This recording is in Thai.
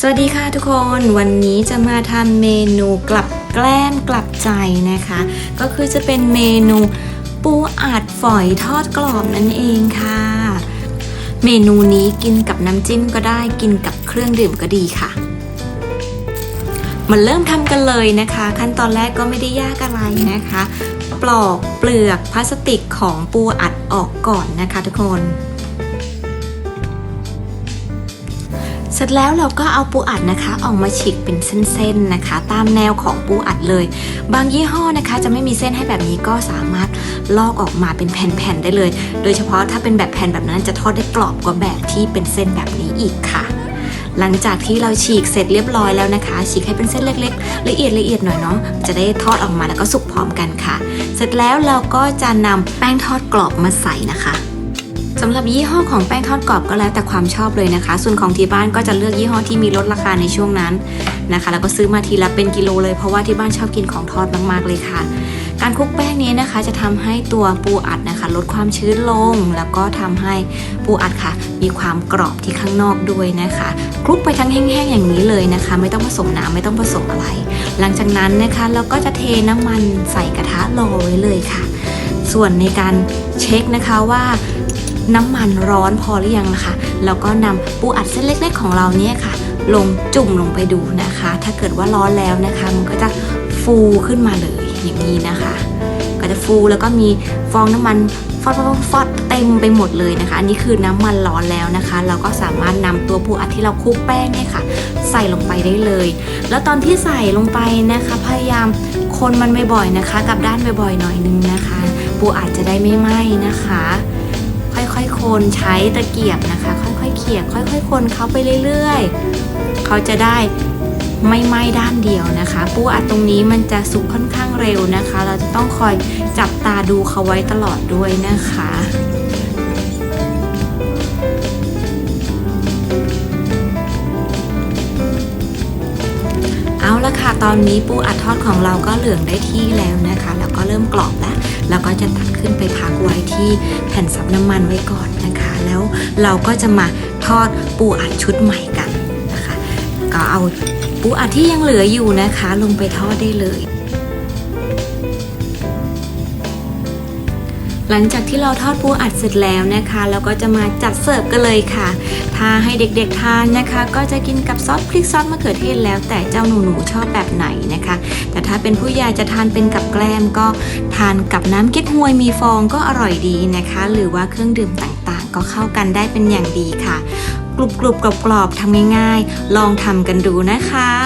สวัสดีค่ะทุกคนวันนี้จะมาทำเมนูกลับแกล้มกลับใจนะคะ ก็คือจะเป็นเมนูปูอัดฝอยทอดกรอบนั่นเองค่ะ เมนูนี้กินกับน้ำจิ้มก็ได้กินกับเครื่องดื่มก็ดีค่ะมาเริ่มทำกันเลยนะคะ ขั้นตอนแรกก็ไม่ได้ยากอะไรนะคะ ปลอกเปลือกพลาสติกของปูอัดออกก่อนนะคะทุกคน เสร็จแล้วเราก็เอาปูอัดนะคะออกมาฉีกเป็นเส้นๆนะคะ ตามแนวของปูอัดเลย บางยี่ห้อนะคะ จะไม่มีเส้นให้แบบนี้ก็สามารถลอกออกมาเป็นแผ่นๆได้เลย โดยเฉพาะถ้าเป็นแบบแผ่นแบบนั้นจะทอดได้กรอบกว่าแบบที่เป็นเส้นแบบนี้อีกค่ะ หลังจากที่เราฉีกเสร็จเรียบร้อยแล้วนะคะ ฉีกให้เป็นเส้นเล็กๆ ละเอียดละเอียดหน่อยเนาะจะได้ทอดออกมาแล้วก็สุกพร้อมกันค่ะ เสร็จแล้วเราก็จะนำแป้งทอดกรอบมาใส่นะคะ สำหรับยี่ห้อของแป้งทอดกรอบก็แล้วแต่ความชอบเลยนะคะ ส่วนของที่บ้านก็จะเลือกยี่ห้อที่มีลดราคาในช่วงนั้นนะคะ แล้วก็ซื้อมาทีละเป็นกิโลเลยเพราะว่าที่บ้านชอบกินของทอดมากๆเลยค่ะ การคลุกแป้งนี้นะคะจะทำให้ตัวปูอัดนะคะ ลดความชื้นลง แล้วก็ทำให้ปูอัดค่ะ มีความกรอบที่ข้างนอกด้วยนะคะคลุกไปทั้งแห้งๆอย่างนี้เลยนะคะ ไม่ต้องผสมน้ำไม่ต้องผสมอะไร หลังจากนั้นนะคะเราก็จะเทน้ำมันใส่กระทะรอไว้เลยค่ะ ส่วนในการเช็คนะคะว่าน้ำมันร้อนพอหรือยังนะคะ แล้วก็นำปูอัดเส้นเล็กๆของเราเนี่ยค่ะ ลงจุ่มลงไปดูนะคะ ถ้าเกิดว่าร้อนแล้วนะคะ มันก็จะฟูขึ้นมาเลยอย่างนี้นะคะ ก็จะฟูแล้วก็มีฟองน้ำมันฟอดฟอดเต็มไปหมดเลยนะคะ อันนี้คือน้ำมันร้อนแล้วนะคะ เราก็สามารถนำตัวปูอัดที่เราคลุกแป้งเนี่ยค่ะ ใส่ลงไปได้เลย แล้วตอนที่ใส่ลงไปนะคะ พยายามคนมันบ่อยๆนะคะกลับด้านบ่อยๆหน่อยนึงนะคะ ปูอัดจะได้ไม่ไหม้นะคะ ค่อยๆคนใช้ตะเกียบนะคะ ค่อยๆเขี่ยค่อยๆ คนเขาไปเรื่อยๆ เขาจะได้ไม่ไหม้ด้านเดียวนะคะ ปูอัดตรงนี้มันจะสุกค่อนข้างเร็วนะคะ เราจะต้องคอยจับตาดูเขาไว้ตลอดด้วยนะคะเอาละค่ะ ตอนนี้ปูอัดทอดของเราก็เหลืองได้ที่แล้วนะคะ แล้วก็เริ่มกรอบแล้ว แล้วก็จะตักขึ้นไปพักไว้ที่แผ่นซับน้ำมันไว้ก่อนนะคะ แล้วเราก็จะมาทอดปูอัดชุดใหม่กันนะคะ ก็เอาปูอัดที่ยังเหลืออยู่นะคะ ลงไปทอดได้เลยหลังจากที่เราทอดปูอัดเสร็จแล้วนะคะ เราก็จะมาจัดเสิร์ฟกันเลยค่ะ ถ้าให้เด็กๆทานนะคะ ก็จะกินกับซอสพริกซอสมะเขือเทศแล้วแต่เจ้าหนูๆชอบแบบไหนนะคะ แต่ถ้าเป็นผู้ใหญ่จะทานเป็นกับแกล้มก็ทานกับน้ำเก๊กฮวยมีฟองก็อร่อยดีนะคะ หรือว่าเครื่องดื่มต่างๆ ก็เข้ากันได้เป็นอย่างดีค่ะ กรุบๆกรอบๆทำง่ายๆ ลองทำกันดูนะคะ